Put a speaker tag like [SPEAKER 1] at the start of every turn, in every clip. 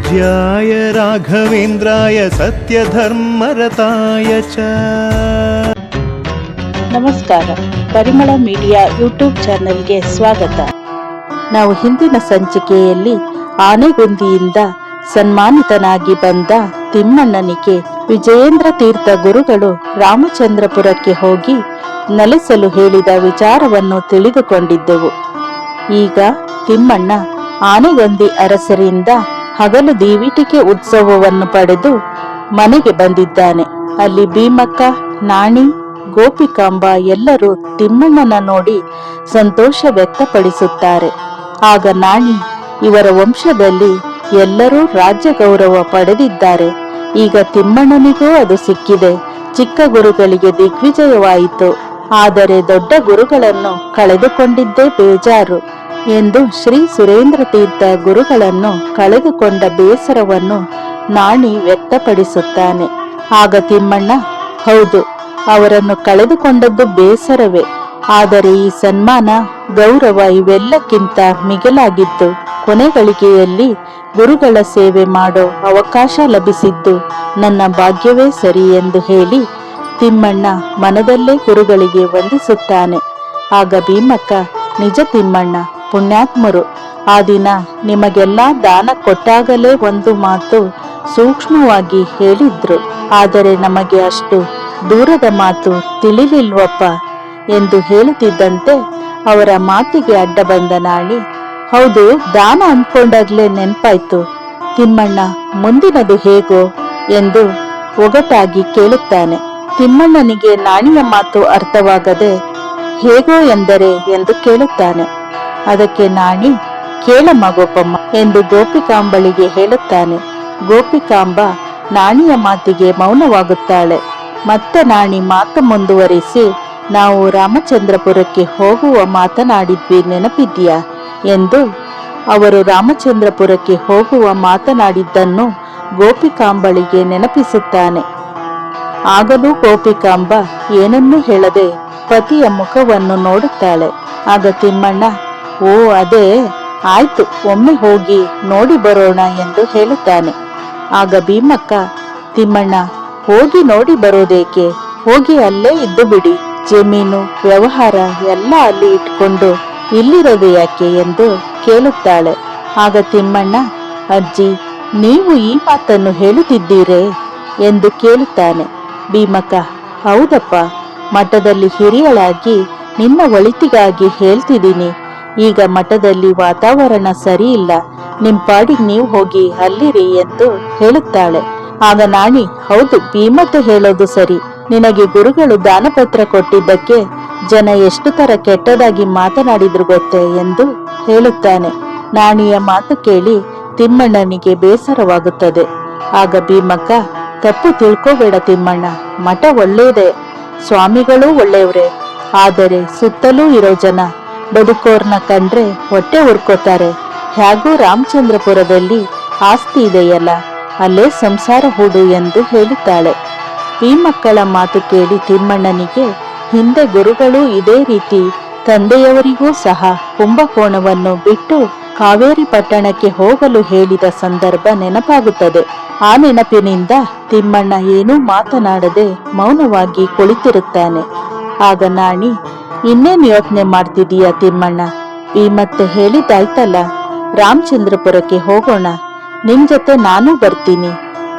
[SPEAKER 1] पूज्याय राघवेन्द्राय सत्यधर्मरताय च
[SPEAKER 2] ನಮಸ್ಕಾರ ಪರಿಮಳ ಮೀಡಿಯಾ ಯೂಟ್ಯೂಬ್ ಚಾನೆಲ್ಗೆ ಸ್ವಾಗತ ನಾವು ಹಿಂದಿನ ಸಂಚಿಕೆಯಲ್ಲಿ ಆನೆಗುಂದಿಯಿಂದ ಸನ್ಮಾನಿತನಾಗಿ ಬಂದ ತಿಮ್ಮಣ್ಣನಿಗೆ ವಿಜಯೇಂದ್ರ ತೀರ್ಥ ಗುರುಗಳು ರಾಮಚಂದ್ರಪುರಕ್ಕೆ ಹೋಗಿ ನೆಲೆಸಲು ಹೇಳಿದ ವಿಚಾರವನ್ನು ತಿಳಿದುಕೊಂಡಿದ್ದೆವು ಈಗ ತಿಮ್ಮಣ್ಣ ಆನೆಗೊಂದಿ ಅರಸರಿಂದ ಹಗಲು ದೇವಿಟಿಕೆ ಉತ್ಸವವನ್ನು ಪಡೆದು ಮನೆಗೆ ಬಂದಿದ್ದಾನೆ. ಅಲ್ಲಿ ಭೀಮಕ್ಕ, ನಾಣಿ, ಗೋಪಿಕಾಂಬ ಎಲ್ಲರೂ ತಿಮ್ಮಣ್ಣನ ನೋಡಿ ಸಂತೋಷ ವ್ಯಕ್ತಪಡಿಸುತ್ತಾರೆ. ಆಗ ನಾಣಿ ಇವರ ವಂಶದಲ್ಲಿ ಎಲ್ಲರೂ ರಾಜ್ಯ ಗೌರವ ಪಡೆದಿದ್ದಾರೆ. ಈಗ ತಿಮ್ಮಣ್ಣನಿಗೂ ಅದು ಸಿಕ್ಕಿದೆ. ಚಿಕ್ಕ ಗುರುಗಳಿಗೆ ದಿಗ್ವಿಜಯವಾಯಿತು. ಆದರೆ ದೊಡ್ಡ ಗುರುಗಳನ್ನು ಕಳೆದುಕೊಂಡಿದ್ದೇ ಬೇಜಾರು. ಎಂದು ಶ್ರೀ ಸುರೇಂದ್ರ ತೀರ್ಥ ಗುರುಗಳನ್ನು ಕಳೆದುಕೊಂಡ ಬೇಸರವನ್ನು ನಾಣಿ ವ್ಯಕ್ತಪಡಿಸುತ್ತಾನೆ. ಆಗ ತಿಮ್ಮಣ್ಣ, ಹೌದು, ಅವರನ್ನು ಕಳೆದುಕೊಂಡದ್ದು ಬೇಸರವೇ. ಆದರೆ ಈ ಸನ್ಮಾನ, ಗೌರವ ಇವೆಲ್ಲಕ್ಕಿಂತ ಮಿಗಿಲಾಗಿದ್ದು, ಕೊನೆಗಳಿಗೆಯಲ್ಲಿ ಗುರುಗಳ ಸೇವೆ ಮಾಡೋ ಅವಕಾಶ ಲಭಿಸಿದ್ದು ನನ್ನ ಭಾಗ್ಯವೇ ಸರಿ ಎಂದು ಹೇಳಿ ತಿಮ್ಮಣ್ಣ ಮನದಲ್ಲೇ ಗುರುಗಳಿಗೆ ವಂದಿಸುತ್ತಾನೆ. ಆಗ ಭೀಮಕ್ಕ, ನಿಜ ತಿಮ್ಮಣ್ಣ ಪುಣ್ಯಾತ್ಮರು. ಆ ದಿನ ನಿಮಗೆಲ್ಲ ದಾನ ಕೊಟ್ಟಾಗಲೇ ಒಂದು ಮಾತು ಸೂಕ್ಷ್ಮವಾಗಿ ಹೇಳಿದ್ರು. ಆದರೆ ನಮಗೆ ಅಷ್ಟು ದೂರದ ಮಾತು ತಿಳಿಲಿಲ್ವಪ್ಪ ಎಂದು ಹೇಳುತ್ತಿದ್ದಂತೆ ಅವರ ಮಾತಿಗೆ ಅಡ್ಡ ಬಂದ ನಾಳಿ ಹೌದು, ದಾನ ಅಂದ್ಕೊಂಡಾಗ್ಲೇ ನೆನ್ಪಾಯ್ತು. ತಿಮ್ಮಣ್ಣ, ಮುಂದಿನದು ಹೇಗೋ? ಎಂದು ಒಗಟಾಗಿ ಕೇಳುತ್ತಾನೆ. ತಿಮ್ಮಣ್ಣನಿಗೆ ನಾಣಿಯ ಮಾತು ಅರ್ಥವಾಗದೆ, ಹೇಗೋ ಎಂದರೆ? ಎಂದು ಕೇಳುತ್ತಾನೆ. ಅದಕ್ಕೆ ನಾಣಿ, ಕೇಳಮ್ಮ ಗೋಪಮ್ಮ ಎಂದು ಗೋಪಿಕಾಂಬಳಿಗೆ ಹೇಳುತ್ತಾನೆ. ಗೋಪಿಕಾಂಬ ನಾಣಿಯ ಮಾತಿಗೆ ಮೌನವಾಗುತ್ತಾಳೆ. ಮತ್ತೆ ನಾಣಿ ಮಾತು ಮುಂದುವರಿಸಿ, ನಾವು ರಾಮಚಂದ್ರಪುರಕ್ಕೆ ಹೋಗುವ ಮಾತನಾಡಿದ್ವಿ ನೆನಪಿದ್ಯಾ? ಎಂದು ಅವರು ರಾಮಚಂದ್ರಪುರಕ್ಕೆ ಹೋಗುವ ಮಾತನಾಡಿದ್ದನ್ನು ಗೋಪಿಕಾಂಬಳಿಗೆ ನೆನಪಿಸುತ್ತಾನೆ. ಆಗಲೂ ಗೋಪಿಕಾಂಬ ಏನನ್ನೂ ಹೇಳದೆ ಪತಿಯ ಮುಖವನ್ನು ನೋಡುತ್ತಾಳೆ. ಆಗ ತಿಮ್ಮಣ್ಣ ಓ, ಅದೇ. ಆಯ್ತು, ಒಮ್ಮೆ ಹೋಗಿ ನೋಡಿ ಬರೋಣ ಎಂದು ಹೇಳುತ್ತಾನೆ. ಆಗ ಭೀಮಕ್ಕ, ತಿಮ್ಮಣ್ಣ, ಹೋಗಿ ನೋಡಿ ಬರೋದೇಕೆ? ಹೋಗಿ ಅಲ್ಲೇ ಇದ್ದು ಬಿಡಿ. ಜಮೀನು, ವ್ಯವಹಾರ ಎಲ್ಲ ಅಲ್ಲಿ ಇಟ್ಕೊಂಡು ಇಲ್ಲಿರೋದು ಯಾಕೆ ಎಂದು ಕೇಳುತ್ತಾಳೆ. ಆಗ ತಿಮ್ಮಣ್ಣ, ಅಜ್ಜಿ, ನೀವು ಈ ಮಾತನ್ನು ಹೇಳುತ್ತಿದ್ದೀರೇ ಎಂದು ಕೇಳುತ್ತಾನೆ. ಭೀಮಕ್ಕ, ಹೌದಪ್ಪ. ಮಠದಲ್ಲಿ ಹಿರಿಯಳಾಗಿ ನಿನ್ನ ಒಳಿತಿಗಾಗಿ ಹೇಳ್ತಿದ್ದೀನಿ. ಈಗ ಮಠದಲ್ಲಿ ವಾತಾವರಣ ಸರಿ ಇಲ್ಲ. ನಿಮ್ ಪಾಡಿಗೆ ನೀವು ಹೋಗಿ ಅಲ್ಲಿರಿ ಎಂದು ಹೇಳುತ್ತಾಳೆ. ಆಗ ನಾಣಿ, ಹೌದು ಭೀಮತೆ ಹೇಳೋದು ಸರಿ. ನಿನಗೆ ಗುರುಗಳು ದಾನಪತ್ರ ಕೊಟ್ಟಿದ್ದಕ್ಕೆ ಜನ ಎಷ್ಟು ತರ ಕೆಟ್ಟದಾಗಿ ಮಾತನಾಡಿದ್ರು ಗೊತ್ತೇ ಎಂದು ಹೇಳುತ್ತಾನೆ. ನಾಣಿಯ ಮಾತು ಕೇಳಿ ತಿಮ್ಮಣ್ಣನಿಗೆ ಬೇಸರವಾಗುತ್ತದೆ. ಆಗ ಭೀಮಕ್ಕ, ತಪ್ಪು ತಿಳ್ಕೋಬೇಡ ತಿಮ್ಮಣ್ಣ, ಮಠ ಒಳ್ಳೇದೇ ಸ್ವಾಮಿಗಳೂ ಒಳ್ಳೆಯವ್ರೆ. ಆದರೆ ಸುತ್ತಲೂ ಇರೋ ಜನ ಬದುಕೋರ್ನ ಕಂಡ್ರೆ ಹೊಟ್ಟೆ ಉರ್ಕೋತಾರೆ. ಹೇಗೂ ರಾಮಚಂದ್ರಪುರದಲ್ಲಿ ಆಸ್ತಿ ಇದೆಯಲ್ಲ, ಅಲ್ಲೇ ಸಂಸಾರ ಹೂಡು ಎಂದು ಹೇಳುತ್ತಾಳೆ. ಈ ಮಕ್ಕಳ ಮಾತು ಕೇಳಿ ತಿಮ್ಮಣ್ಣನಿಗೆ ಹಿಂದೆ ಗುರುಗಳು ಇದೇ ರೀತಿ, ತಂದೆಯವರಿಗೂ ಸಹ ಕುಂಭಕೋಣವನ್ನು ಬಿಟ್ಟು ಕಾವೇರಿ ಪಟ್ಟಣಕ್ಕೆ ಹೋಗಲು ಹೇಳಿದ ಸಂದರ್ಭ ನೆನಪಾಗುತ್ತದೆ. ಆ ನೆನಪಿನಿಂದ ತಿಮ್ಮಣ್ಣ ಏನೂ ಮಾತನಾಡದೆ ಮೌನವಾಗಿ ಕುಳಿತಿರುತ್ತಾನೆ. ಆಗ ನಾಣಿ ಇನ್ನೇನ್ ಯೋಚನೆ ಮಾಡ್ತಿದೀಯ ತಿಮ್ಮಣ್ಣ? ಈ ಮತ್ತೆ ಹೇಳಿದ್ದಾಯ್ತಲ್ಲ. ರಾಮಚಂದ್ರಪುರಕ್ಕೆ ಹೋಗೋಣ. ನಿನ್ ಜೊತೆ ನಾನು ಬರ್ತೀನಿ.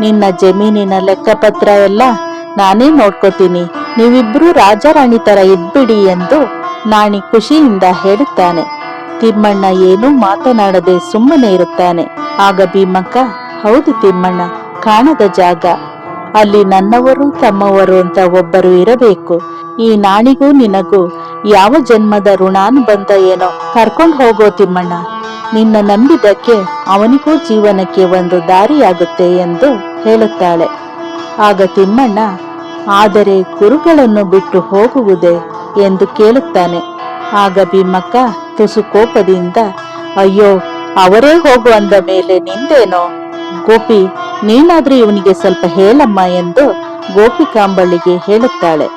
[SPEAKER 2] ನಿನ್ನ ಜಮೀನಿನ ಲೆಕ್ಕಪತ್ರ ಎಲ್ಲ ನಾನೇ ನೋಡ್ಕೋತೀನಿ. ನೀವಿಬ್ರು ರಾಜಾರಾಣಿ ತರ ಇದ್ಬಿಡಿ ಎಂದು ನಾಣಿ ಖುಷಿಯಿಂದ ಹೇಳುತ್ತಾನೆ. ತಿಮ್ಮಣ್ಣ ಏನೂ ಮಾತನಾಡದೆ ಸುಮ್ಮನೆ ಇರುತ್ತಾನೆ. ಆಗ ಭೀಮಕ್ಕ, ಹೌದು ತಿಮ್ಮಣ್ಣ, ಕಾಣದ ಜಾಗ. ಅಲ್ಲಿ ನನ್ನವರು ತಮ್ಮವರು ಅಂತ ಒಬ್ಬರು ಇರಬೇಕು. ಈ ನಾಣಿಗೂ ನಿನಗೂ ಯಾವ ಜನ್ಮದ ಋಣಾನ್ ಬಂತ ಏನೋ ಕರ್ಕೊಂಡು ಹೋಗೋ ತಿಮ್ಮಣ್ಣ. ನಿನ್ನ ನಂಬಿದಕ್ಕೆ ಅವನಿಗೂ ಜೀವನಕ್ಕೆ ಒಂದು ದಾರಿಯಾಗುತ್ತೆ ಎಂದು ಹೇಳುತ್ತಾಳೆ. ಆಗ ತಿಮ್ಮಣ್ಣ, ಆದರೆ ಗುರುಗಳನ್ನು ಬಿಟ್ಟು ಹೋಗುವುದೇ? ಎಂದು ಕೇಳುತ್ತಾನೆ. ಆಗ ಭೀಮಕ್ಕ ತುಸು ಕೋಪದಿಂದ, ಅಯ್ಯೋ, ಅವರೇ ಹೋಗು ಅಂದ ಮೇಲೆ ನಿಂದೇನೋ ಗೋಪಿ, ನೀನಾದ್ರೂ ಇವನಿಗೆ ಸ್ವಲ್ಪ ಹೇಳಮ್ಮ ಎಂದು ಗೋಪಿಕಾಂಬಳಿಗೆ ಹೇಳುತ್ತಾಳೆ.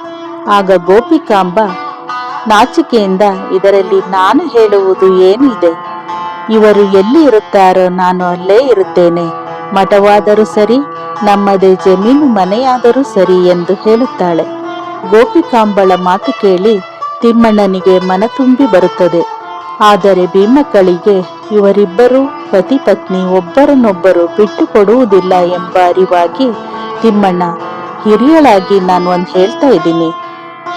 [SPEAKER 2] ಆಗ ಗೋಪಿಕಾಂಬ ನಾಚಿಕೆಯಿಂದ ಇದರಲ್ಲಿ ನಾನು ಹೇಳುವುದು ಏನಿದೆ? ಇವರು ಎಲ್ಲಿ ಇರುತ್ತಾರೋ ನಾನು ಅಲ್ಲೇ ಇರುತ್ತೇನೆ. ಮಠವಾದರೂ ಸರಿ, ನಮ್ಮದೇ ಜಮೀನು ಮನೆಯಾದರೂ ಸರಿ ಎಂದು ಹೇಳುತ್ತಾಳೆ. ಗೋಪಿಕಾಂಬಳ ಮಾತು ಕೇಳಿ ತಿಮ್ಮಣ್ಣನಿಗೆ ಮನ ತುಂಬಿ ಬರುತ್ತದೆ. ಆದರೆ ಭೀಮಕ್ಕಳಿಗೆ ಇವರಿಬ್ಬರು ಪತಿ ಪತ್ನಿ ಒಬ್ಬರನ್ನೊಬ್ಬರು ಬಿಟ್ಟು ಕೊಡುವುದಿಲ್ಲ ಎಂಬ ಅರಿವಾಗಿ, ತಿಮ್ಮಣ್ಣ, ಹಿರಿಯಳಾಗಿ ನಾನು ಒಂದು ಹೇಳ್ತಾ ಇದ್ದೀನಿ.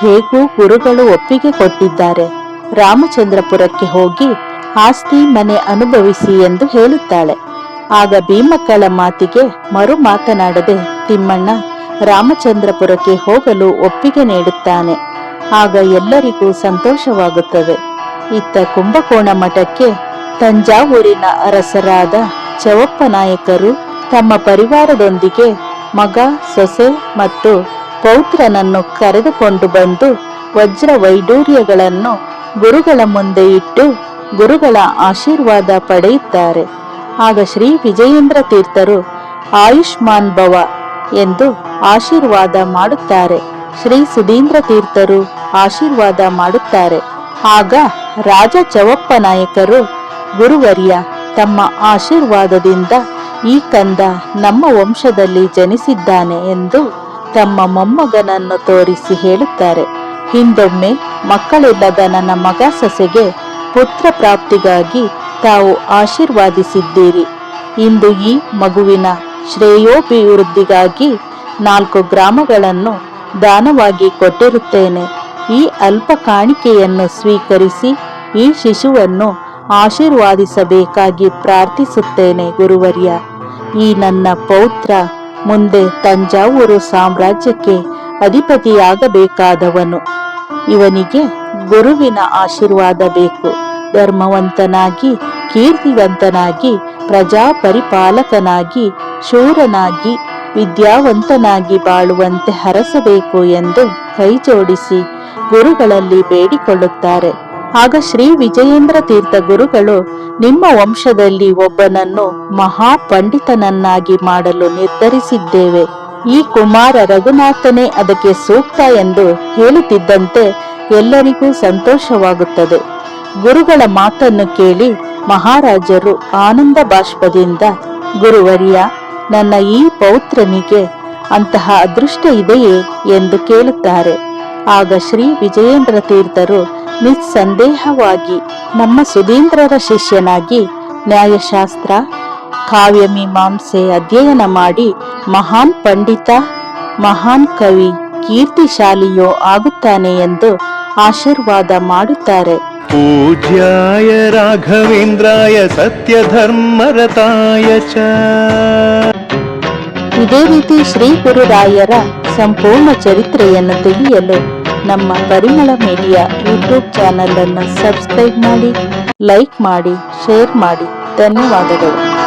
[SPEAKER 2] ಹೇಗೂ ಗುರುಗಳು ಒಪ್ಪಿಗೆ ಕೊಟ್ಟಿದ್ದಾರೆ. ರಾಮಚಂದ್ರಪುರಕ್ಕೆ ಹೋಗಿ ಆಸ್ತಿ ಮನೆ ಅನುಭವಿಸಿ ಎಂದು ಹೇಳುತ್ತಾಳೆ. ಆಗ ಭೀಮಕ್ಕಳ ಮಾತಿಗೆ ಮರು ಮಾತನಾಡದೆ ತಿಮ್ಮಣ್ಣ ರಾಮಚಂದ್ರಪುರಕ್ಕೆ ಹೋಗಲು ಒಪ್ಪಿಗೆ ನೀಡುತ್ತಾನೆ. ಆಗ ಎಲ್ಲರಿಗೂ ಸಂತೋಷವಾಗುತ್ತದೆ. ಇತ್ತ ಕುಂಭಕೋಣ ಮಠಕ್ಕೆ ತಂಜಾವೂರಿನ ಅರಸರಾದ ಚವಪ್ಪ ನಾಯಕರು ತಮ್ಮ ಪರಿವಾರದೊಂದಿಗೆ ಮಗ ಸೊಸೆ ಮತ್ತು ಪೌತ್ರನನ್ನು ಕರೆದುಕೊಂಡು ಬಂದು ವಜ್ರ ವೈಡೂರ್ಯಗಳನ್ನು ಗುರುಗಳ ಮುಂದೆ ಇಟ್ಟು ಗುರುಗಳ ಆಶೀರ್ವಾದ ಪಡೆಯುತ್ತಾರೆ. ಆಗ ಶ್ರೀ ವಿಜಯೇಂದ್ರ ತೀರ್ಥರು ಆಯುಷ್ಮಾನ್ ಭವ ಎಂದು ಆಶೀರ್ವಾದ ಮಾಡುತ್ತಾರೆ. ಶ್ರೀ ಸುಧೀಂದ್ರ ತೀರ್ಥರು ಆಶೀರ್ವಾದ ಮಾಡುತ್ತಾರೆ. ಆಗ ರಾಜ ಚವಪ್ಪ ನಾಯಕರು ಗುರುವರ್ಯ ತಮ್ಮ ಆಶೀರ್ವಾದದಿಂದ ಈ ಕಂದ ನಮ್ಮ ವಂಶದಲ್ಲಿ ಜನಿಸಿದ್ದಾನೆ ಎಂದು ತಮ್ಮ ಮೊಮ್ಮಗನನ್ನು ತೋರಿಸಿ ಹೇಳುತ್ತಾರೆ. ಹಿಂದೊಮ್ಮೆ ಮಕ್ಕಳಿಲ್ಲದ ನನ್ನ ಮಗ ಸೊಸೆಗೆ ಪುತ್ರ ಪ್ರಾಪ್ತಿಗಾಗಿ ತಾವು ಆಶೀರ್ವಾದಿಸಿದ್ದೀರಿ. ಇಂದು ಈ ಮಗುವಿನ ಶ್ರೇಯೋಭಿವೃದ್ಧಿಗಾಗಿ ನಾಲ್ಕು ಗ್ರಾಮಗಳನ್ನು ದಾನವಾಗಿ ಕೊಟ್ಟಿರುತ್ತೇನೆ. ಈ ಅಲ್ಪ ಕಾಣಿಕೆಯನ್ನು ಸ್ವೀಕರಿಸಿ ಈ ಶಿಶುವನ್ನು ಆಶೀರ್ವಾದಿಸಬೇಕಾಗಿ ಪ್ರಾರ್ಥಿಸುತ್ತೇನೆ ಗುರುವರ್ಯ. ಈ ನನ್ನ ಪೌತ್ರ ಮುಂದೆ ತಂಜಾವೂರು ಸಾಮ್ರಾಜ್ಯಕ್ಕೆ ಅಧಿಪತಿಯಾಗಬೇಕಾದವನು. ಇವನಿಗೆ ಗುರುವಿನ ಆಶೀರ್ವಾದ ಬೇಕು. ಧರ್ಮವಂತನಾಗಿ, ಕೀರ್ತಿವಂತನಾಗಿ, ಪ್ರಜಾಪರಿಪಾಲಕನಾಗಿ, ಶೂರನಾಗಿ, ವಿದ್ಯಾವಂತನಾಗಿ ಬಾಳುವಂತೆ ಹರಸಬೇಕು ಎಂದು ಕೈಜೋಡಿಸಿ ಗುರುಗಳಲ್ಲಿ ಬೇಡಿಕೊಳ್ಳುತ್ತಾರೆ. ಆಗ ಶ್ರೀ ವಿಜಯೇಂದ್ರ ತೀರ್ಥ ಗುರುಗಳು ನಿಮ್ಮ ವಂಶದಲ್ಲಿ ಒಬ್ಬನನ್ನು ಮಹಾ ಪಂಡಿತನನ್ನಾಗಿ ಮಾಡಲು ನಿರ್ಧರಿಸಿದ್ದೇವೆ. ಈ ಕುಮಾರ ರಘುನಾಥನೇ ಅದಕ್ಕೆ ಸೂಕ್ತ ಎಂದು ಹೇಳುತ್ತಿದ್ದಂತೆ ಎಲ್ಲರಿಗೂ ಸಂತೋಷವಾಗುತ್ತದೆ. ಗುರುಗಳ ಮಾತನ್ನು ಕೇಳಿ ಮಹಾರಾಜರು ಆನಂದ ಬಾಷ್ಪದಿಂದ, ಗುರುವರಿಯ, ನನ್ನ ಈ ಪೌತ್ರನಿಗೆ ಅಂತಹ ಅದೃಷ್ಟ ಇದೆಯೇ? ಎಂದು ಕೇಳುತ್ತಾರೆ. ಆಗ ಶ್ರೀ ವಿಜಯೇಂದ್ರ ತೀರ್ಥರು ನಿಸ್ಸಂದೇಹವಾಗಿ ನಮ್ಮ ಸುಧೀಂದ್ರರ ಶಿಷ್ಯನಾಗಿ ನ್ಯಾಯಶಾಸ್ತ್ರ ಕಾವ್ಯ ಮೀಮಾಂಸೆ ಅಧ್ಯಯನ ಮಾಡಿ ಮಹಾನ್ ಪಂಡಿತ ಮಹಾನ್ ಕವಿ ಕೀರ್ತಿಶಾಲಿಯೋ ಆಗುತ್ತಾನೆ ಎಂದು ಆಶೀರ್ವಾದ ಮಾಡುತ್ತಾರೆ.
[SPEAKER 1] ಪೂಜ್ಯಾಯ ರಾಘವೇಂದ್ರಾಯ ಸತ್ಯ ಧರ್ಮರತಾಯ ಚ.
[SPEAKER 2] ಇದೇ ರೀತಿ ಶ್ರೀ ಗುರುರಾಯರ ಸಂಪೂರ್ಣ ಚರಿತ್ರೆಯನ್ನು ತಿಳಿಯಲು ನಮ್ಮ ಪರಿಮಳ ಮೀಡಿಯಾ ಯೂಟ್ಯೂಬ್ ಚಾನಲ್ ಅನ್ನು ಸಬ್ಸ್ಕ್ರೈಬ್ ಮಾಡಿ ಲೈಕ್ ಮಾಡಿ ಶೇರ್ ಮಾಡಿ. ಧನ್ಯವಾದಗಳು.